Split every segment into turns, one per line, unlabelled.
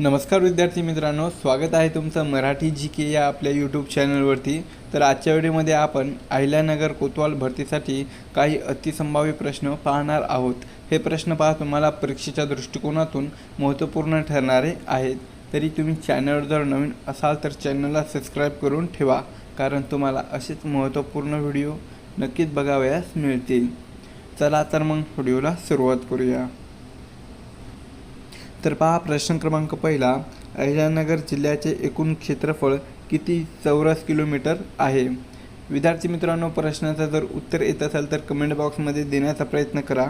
नमस्कार विद्यार्थी मित्रांनो स्वागत आहे तुमचं मराठी जी के या आपल्या यूट्यूब चॅनलवरती तर आजच्या व्हिडिओमध्ये आपण अहिल्यानगर कोतवाल भरतीसाठी काही अतिसंभाव्य प्रश्न पाहणार आहोत. हे प्रश्न पहा तुम्हाला परीक्षेच्या दृष्टिकोनातून महत्त्वपूर्ण ठरणारे आहेत. तरी तुम्ही चॅनलवर जर नवीन असाल तर चॅनलला सबस्क्राईब करून ठेवा कारण तुम्हाला असेच महत्त्वपूर्ण व्हिडिओ नक्कीच बघावयास मिळतील. चला तर मग व्हिडिओला सुरुवात करूया. तर पहा प्रश्न क्रमांक पहिला. अहिल्यानगर जिल्ह्याचे एकूण क्षेत्रफळ किती चौरस किलोमीटर आहे? विद्यार्थी मित्रांनो प्रश्नाचं जर उत्तर येत असेल तर कमेंट बॉक्समध्ये देण्याचा प्रयत्न करा.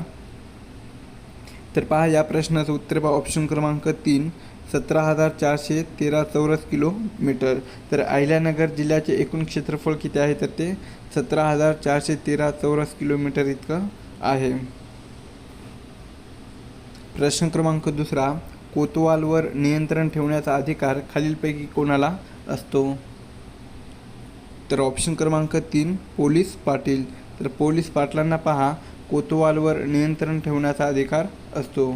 तर पहा या प्रश्नाचं उत्तर पहा ऑप्शन क्रमांक तीन. सतरा हजार चारशे तेरा चौरस किलोमीटर. तर अहिल्यानगर जिल्ह्याचे एकूण क्षेत्रफळ किती आहे? तर ते सतरा हजार चारशे तेरा चौरस किलोमीटर इतकं आहे. प्रश्न क्रमांक दुसरा कोतवालवर नियंत्रण ठेवण्याचा अधिकार खालीलपैकी कोणाला असतो? तर ऑप्शन क्रमांक तीन पोलीस पाटील. तर पोलीस पाटलांना पहा कोतवालवर नियंत्रण ठेवण्याचा अधिकार असतो.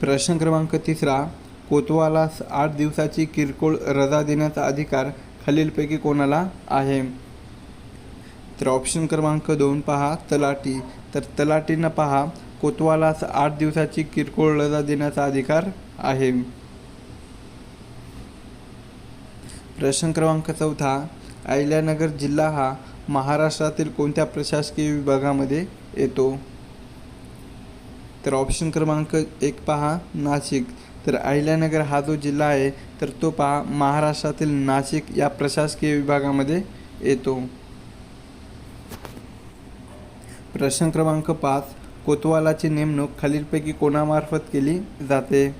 प्रश्न क्रमांक तिसरा कोतवालास आठ दिवसाची किरकोळ रजा देण्याचा अधिकार खालीलपैकी कोणाला आहे? तर ऑप्शन क्रमांक दोन पहा तलाटी तर तलाटींना पहा कोतवालास आठ दिवसाची किरकोळ रजा देण्याचा अधिकार आहे. प्रश्न क्रमांक चौथा अहिल्यानगर जिल्हा हा महाराष्ट्रातील कोणत्या प्रशासकीय विभागामध्ये येतो? तर ऑप्शन क्रमांक एक पहा नाशिक. तर अहिल्यानगर हा जो जिल्हा आहे तर तो पहा महाराष्ट्रातील नाशिक या प्रशासकीय विभागामध्ये येतो. प्रश्न क्रमांक पाच कोतवालाची नेमणूक खालीलपैकी कोणामार्फत केली जाते?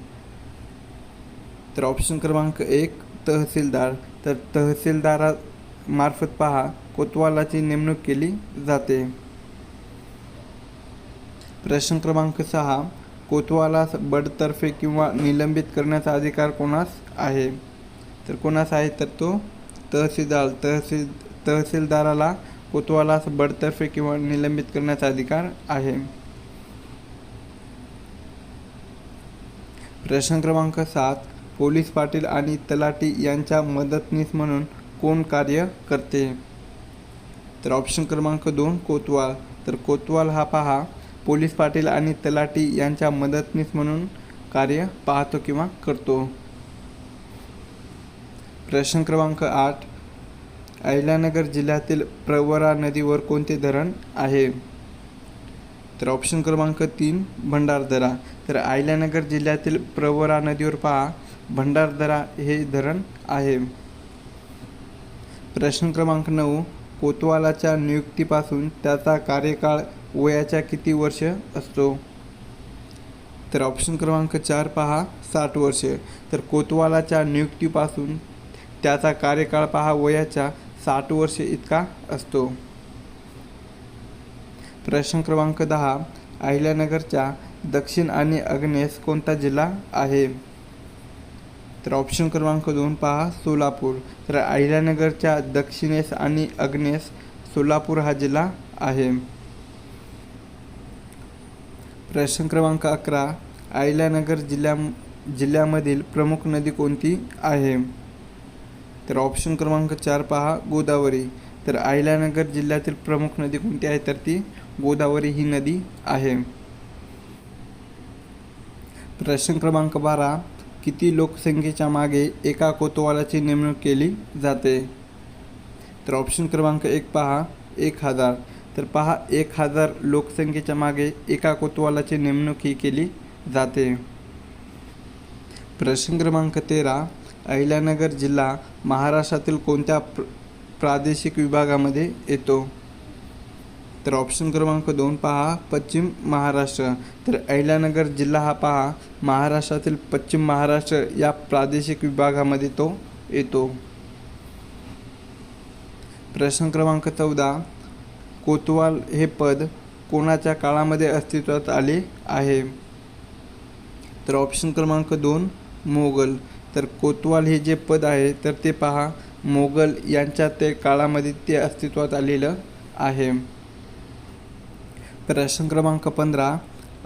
तर ऑप्शन क्रमांक एक तहसीलदार. तर तहसीलदारा मार्फत पहा कोतवालाची नेमणूक केली जाते. प्रश्न क्रमांक सहा कोतवाला बडतर्फे किंवा निलंबित करण्याचा अधिकार कोणास आहे? तर कोणास आहे? तर तो तहसीलदार. तहसील तहसीलदाराला कोतवालास बडतर्फे किंवा निलंबित करण्याचा अधिकार आहे. प्रश्न क्रमांक सात पोलीस पाटील आणि तलाटी यांच्या मदतनीस म्हणून कोण कार्य करते? तर ऑप्शन क्रमांक दोन कोतवाल. तर कोतवाल हा पहा पोलीस पाटील आणि तलाटी यांच्या मदतनीस म्हणून कार्य पाहतो किंवा करतो. प्रश्न क्रमांक आठ अहिल्यानगर जिल्ह्यातील प्रवरा नदीवर कोणते धरण आहे? तर ऑप्शन क्रमांक तीन भंडारदरा. तर अहिल्यानगर जिल्ह्यातील प्रवरा नदीवर पहा भंडारदरा हे धरण आहे. प्रश्न क्रमांक नऊ कोतवालाच्या नियुक्तीपासून त्याचा कार्यकाळ वयाच्या किती वर्ष असतो? तर ऑप्शन क्रमांक चार पहा साठ वर्षे. तर कोतवालाच्या नियुक्तीपासून त्याचा कार्यकाळ पहा वयाच्या साठ वर्षे इतका असतो. प्रश्न क्रमांक दहा अहिल्यानगरच्या दक्षिण आणि आग्नेस कोणता जिल्हा आहे? तर ऑप्शन क्रमांक दोन पहा सोलापूर. तर अहिल्यानगरच्या दक्षिणेस आणि आग्नेस सोलापूर हा जिल्हा आहे. प्रश्न क्रमांक अकरा अहिल्यानगर जिल्ह्या जिल्ह्यामधील प्रमुख नदी कोणती आहे? तर ऑप्शन क्रमांक चार पहा गोदावरी. तर अहिल्यानगर जिल्ह्यातील प्रमुख नदी कोणती आहे? तर ती गोदावरी ही नदी आहे. प्रश्न क्रमांक बारा. किती लोकसंख्येच्या मागे एका कोतवालाची नेमणूक केली जाते? तर ऑप्शन क्रमांक एक पहा. एक हजार. तर पहा एक हजार लोकसंख्येच्या मागे एका कोतवालाची नेमणूक ही केली जाते. प्रश्न क्रमांक तेरा. अहिल्यानगर जिल्हा महाराष्ट्रातील कोणत्या प्र प्रादेशिक विभागामध्ये येतो. तर ऑप्शन क्रमांक दोन पहा पश्चिम महाराष्ट्र. तर अहिल्यानगर जिल्हा हा पहा महाराष्ट्रातील पश्चिम महाराष्ट्र या प्रादेशिक विभागामध्ये तो येतो. प्रश्न क्रमांक चौदा कोतवाल हे पद कोणाच्या काळामध्ये अस्तित्वात आले आहे? तर ऑप्शन क्रमांक दोन मोगल. तर कोतवाल हे जे पद आहे तर ते पहा. मोगल यांच्या ते काळामध्ये ते अस्तित्वात आलेलं आहे. प्रश्न क्रमांक पंधरा.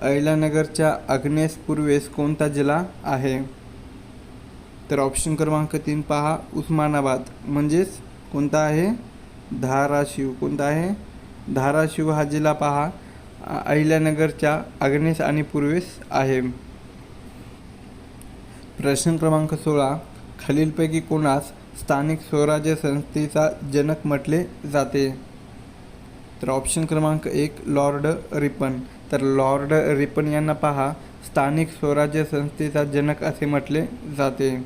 अहिल्यानगरच्या आग्नेस पूर्वेस कोणता जिल्हा आहे? तर ऑप्शन क्रमांक तीन पहा. उस्मानाबाद. म्हणजेच कोणता आहे? धाराशिव. कोणता आहे? धाराशिव हा जिल्हा पहा. अहिल्यानगरच्या आग्नेस आणि पूर्वेस आहे. प्रश्न क्रमांक सोळा खालीलपैकी कोणास स्थानिक स्वराज्य संस्थेचा जनक म्हटले जाते? तर ऑप्शन क्रमांक एक लॉर्ड रिपन तर लॉर्ड रिपन यांना पहा स्थानिक स्वराज्य संस्थेचा जनक असे म्हटले जाते.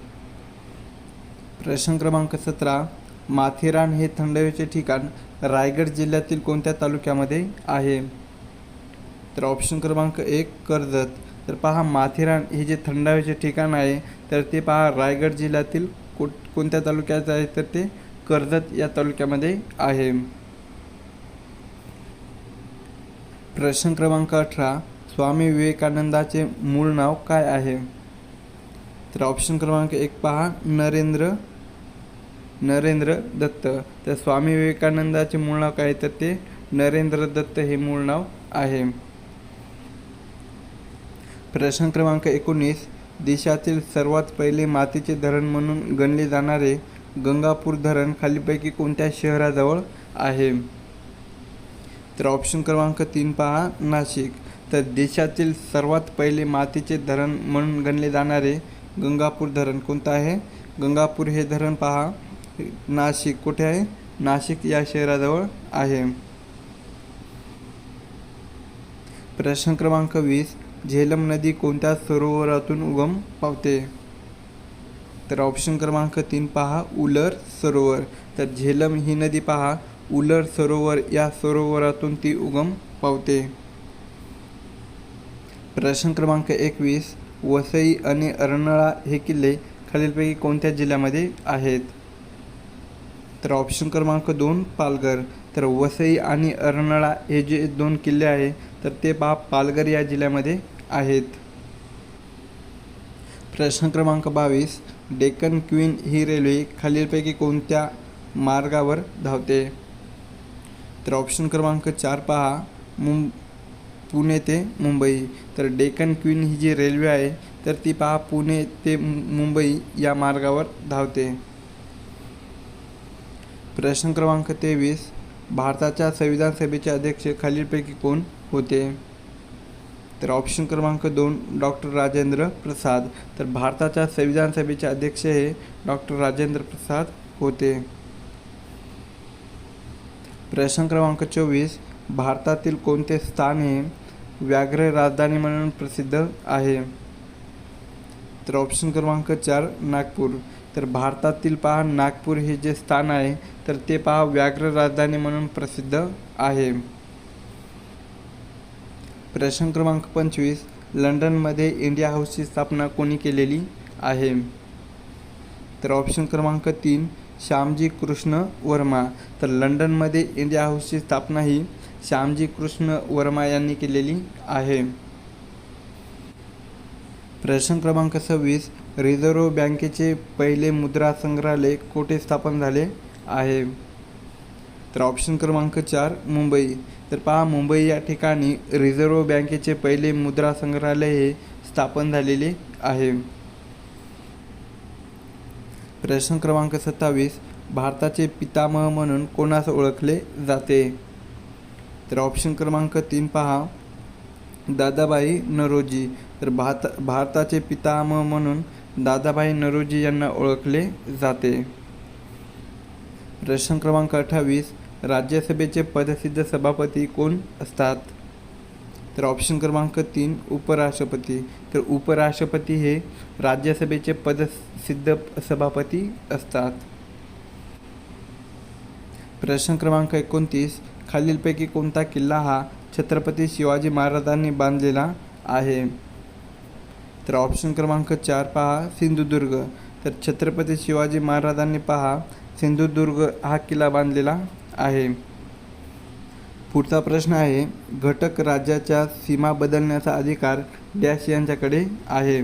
प्रश्न क्रमांक सतरा माथेरान हे थंडवेचे ठिकाण रायगड जिल्ह्यातील कोणत्या तालुक्यामध्ये आहे? तर ऑप्शन क्रमांक एक कर्जत. तर पहा माथेरान हे जे थंड हवेचे ठिकाण आहे तर ते पहा रायगड जिल्ह्यातील को कोणत्या तालुक्यात आहे तर ते कर्जत या तालुक्यामध्ये आहे. प्रश्न क्रमांक अठरा स्वामी विवेकानंदाचे मूळ नाव काय आहे? तर ऑप्शन क्रमांक एक पहा नरेंद्र नरेंद्र दत्त. तर स्वामी विवेकानंदाचे मूळ नाव काय तर ते नरेंद्र दत्त हे मूळ नाव आहे. प्रश्न क्रमांक एकोणीस देशातील सर्वात पहिले मातीचे धरण म्हणून गणले जाणारे गंगापूर धरण खालीपैकी कोणत्या शहराजवळ आहे? तर ऑप्शन क्रमांक तीन पहा नाशिक. तर देशातील सर्वात पहिले मातीचे धरण म्हणून गणले जाणारे गंगापूर धरण कोणतं आहे? गंगापूर हे धरण पहा नाशिक कुठे आहे? नाशिक या शहराजवळ आहे. प्रश्न क्रमांक वीस झेलम नदी कोणत्या सरोवरातून उगम पावते? तर ऑप्शन क्रमांक तीन पहा उलर सरोवर. तर झेलम ही नदी पहा उलर सरोवर या सरोवरातून ती उगम पावते. प्रश्न क्रमांक एकवीस वसई आणि अर्नाळा हे किल्ले खालीलपैकी कोणत्या जिल्ह्यामध्ये आहेत? तर ऑप्शन क्रमांक दोन पालघर. तर वसई आणि अर्नाळा हे जे दोन किल्ले आहे तर ते पहा पालघर या जिल्ह्यामध्ये आहेत. प्रश्न क्रमांक बावीस डेक्कन क्वीन ही रेल्वे खालीलपैकी कोणत्या मार्गावर धावते? तर ऑप्शन क्रमांक चार पहा मुं पुणे ते मुंबई. तर डेक्कन क्वीन ही जी रेल्वे आहे तर ती पहा पुणे ते मुंबई या मार्गावर धावते. प्रश्न क्रमांक तेवीस भारताच्या संविधान सभेचे अध्यक्ष खालीलपैकी कोण होते? तर ऑप्शन क्रमांक दोन डॉक्टर राजेंद्र प्रसाद. तर भारताच्या संविधान सभेचे अध्यक्ष हे डॉक्टर राजेंद्र प्रसाद होते. प्रश्न क्रमांक चोवीस भारतातील कोणते स्थान हे व्याघ्र राजधानी म्हणून प्रसिद्ध आहे? तर ऑप्शन क्रमांक चार नागपूर. तर भारतातील पहा नागपूर हे जे स्थान आहे तर ते पहा व्याघ्र राजधानी म्हणून प्रसिद्ध आहे. प्रश्न क्रमांक पंचवीस लंडनमध्ये इंडिया हाऊसची स्थापना कोणी केलेली आहे? तर ऑप्शन क्रमांक तीन श्यामजी कृष्ण वर्मा. तर लंडनमध्ये इंडिया हाऊसची स्थापना ही श्यामजी कृष्ण वर्मा यांनी केलेली आहे. प्रश्न क्रमांक सव्वीस रिझर्व्ह बँकेचे पहिले मुद्रा संग्रहालय कोठे स्थापन झाले आहे? तर ऑप्शन क्रमांक चार मुंबई. तर पहा मुंबई या ठिकाणी रिझर्व्ह बँकेचे पहिले मुद्रा संग्रहालय हे स्थापन झालेले आहे. प्रश्न क्रमांक सत्तावीस भारताचे पितामह म्हणून कोणास ओळखले जाते? तर ऑप्शन क्रमांक तीन पहा दादाबाई नरोजी. तर भारत भारताचे पितामह म्हणून दादाबाई नरोजी यांना ओळखले जाते. प्रश्न क्रमांक अठ्ठावीस राज्यसभेचे पदसिद्ध सभापती कोण असतात? तर ऑप्शन क्रमांक तीन उपराष्ट्रपती. तर उपराष्ट्रपती हे राज्यसभेचे पदसिद्ध सभापती असतात. प्रश्न क्रमांक एकोणतीस खालीलपैकी कोणता किल्ला हा छत्रपती शिवाजी महाराजांनी बांधलेला आहे? तर ऑप्शन क्रमांक चार पहा सिंधुदुर्ग. तर छत्रपती शिवाजी महाराजांनी पहा सिंधुदुर्ग हा किल्ला बांधलेला आहे. पुढचा प्रश्न आहे घटक राज्याच्या सीमा बदलण्याचा अधिकार डॅश यांच्याकडे आहे.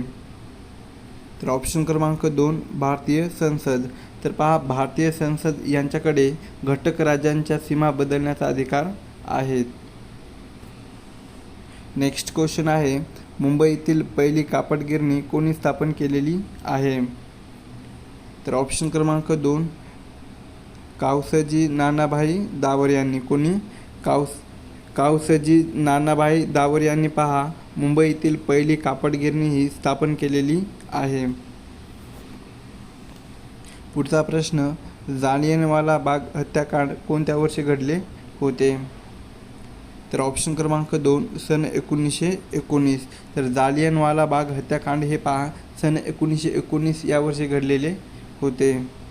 तर ऑप्शन क्रमांक दोन भारतीय संसद. तर पहा भारतीय संसद यांच्याकडे घटक राज्यांच्या सीमा बदलण्याचा अधिकार आहेत नेक्स्ट क्वेश्चन आहे मुंबईतील पहिली कापडगिरणी कोणी स्थापन केलेली आहे? तर ऑप्शन क्रमांक दोन कावसजी नानाभाई दावर यांनी. कोणी? कावस कावसजी नानाभाई दावर यांनी पहा मुंबईतील पहिली कापडगिरणी ही स्थापन केलेली आहे. पुढचा प्रश्न जालियनवाला बाग हत्याकांड कोणत्या वर्षी घडले होते? तर ऑप्शन क्रमांक दोन सन एकोणीसशे एकोणीस. तर जालियनवाला बाग हत्याकांड हे पहा सन एकोणीसशे एकोणीस या वर्षी घडलेले होते.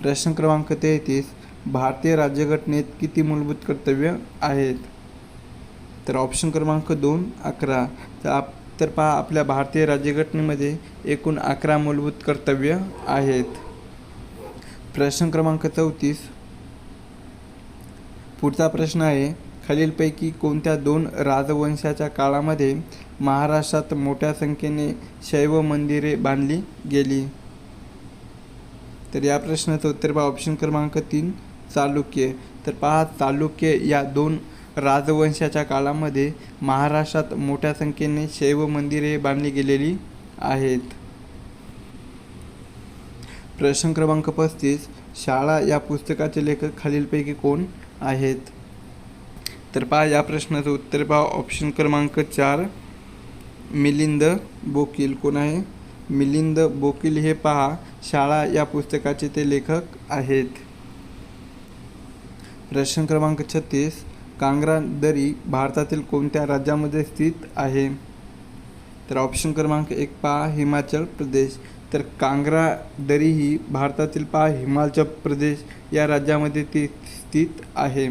प्रश्न क्रमांक तेहतीस भारतीय राज्यघटनेत किती मूलभूत कर्तव्य आहेत? तर ऑप्शन क्रमांक दोन अकरा. तर आप तर पहा आपल्या भारतीय राज्यघटनेमध्ये एकूण अकरा मूलभूत कर्तव्य आहेत. प्रश्न क्रमांक चौतीस. पुढचा प्रश्न आहे खालीलपैकी कोणत्या दोन राजवंशाच्या काळामध्ये महाराष्ट्रात मोठ्या संख्येने शैव मंदिरे बांधली गेली? तर या प्रश्नाचं उत्तर पहा. ऑप्शन क्रमांक तीन चालुक्य. तर पहा चालुक्य या दोन राजवंशाच्या काळामध्ये महाराष्ट्रात मोठ्या संख्येने शैव मंदिरे बांधली गेलेली आहेत. प्रश्न क्रमांक पस्तीस शाळा या पुस्तकाचे लेखक खालीलपैकी कोण आहेत? तर पहा या प्रश्नाचं उत्तर पहा. ऑप्शन क्रमांक चार मिलिंद बोकील. कोण आहे? मिलिंद बोकील. हे पहा शाळा या पुस्तकाचे ते लेखक आहेत. प्रश्न क्रमांक छत्तीस कांग्रा दरी भारतातील कोणत्या राज्यामध्ये स्थित आहे? तर ऑप्शन क्रमांक एक पहा हिमाचल प्रदेश. तर कांग्रा दरी ही भारतातील पहा हिमाचल प्रदेश या राज्यामध्ये ती स्थित आहे.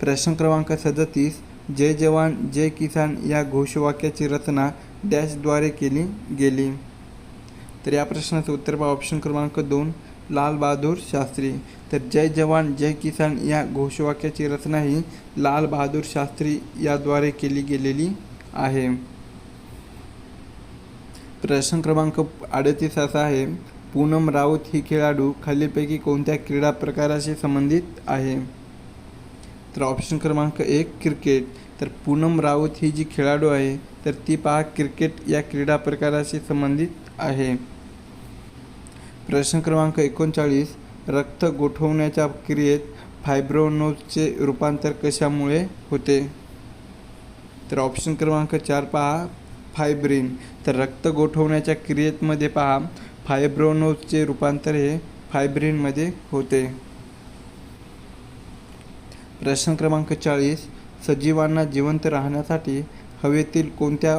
प्रश्न क्रमांक सदतीस जय जवान जय किसान या घोषवाक्याची रचना डॅशद्वारे केली गेली. तर या प्रश्नाचं उत्तर पहा. ऑप्शन क्रमांक दोन लाल बहादूर शास्त्री. तर जय जवान जय किसान या घोषवाक्याची रचना ही लाल बहादूर शास्त्री याद्वारे केली गेलेली आहे. प्रश्न क्रमांक अडतीस असा आहे. पूनम राऊत ही खेळाडू खालीलपैकी कोणत्या क्रीडा प्रकाराशी संबंधित आहे? तर ऑप्शन क्रमांक एक क्रिकेट तर पूनम राऊत ही जी खेळाडू आहे तर ती पहा क्रिकेट या क्रीडा प्रकाराशी संबंधित आहे. प्रश्न क्रमांक एकोणचाळीस रक्त गोठवण्याच्या क्रियेत फायब्रोनोजचे रूपांतर कशामुळे होते? तर ऑप्शन क्रमांक चार पहा फायब्रिन. तर रक्त गोठवण्याच्या क्रियेतमध्ये पहा फायब्रोनोजचे रूपांतर हे फायब्रिनमध्ये होते. प्रश्न क्रमांक चाळीस सजीवांना जिवंत राहण्यासाठी हवेतील कोणत्या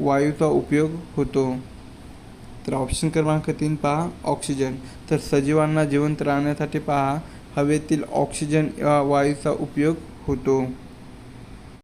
वायूचा उपयोग होतो? तर ऑप्शन क्रमांक तीन पहा ऑक्सिजन. तर सजीवांना जिवंत राहण्यासाठी पहा हवेतील ऑक्सिजन या वायूचा उपयोग होतो.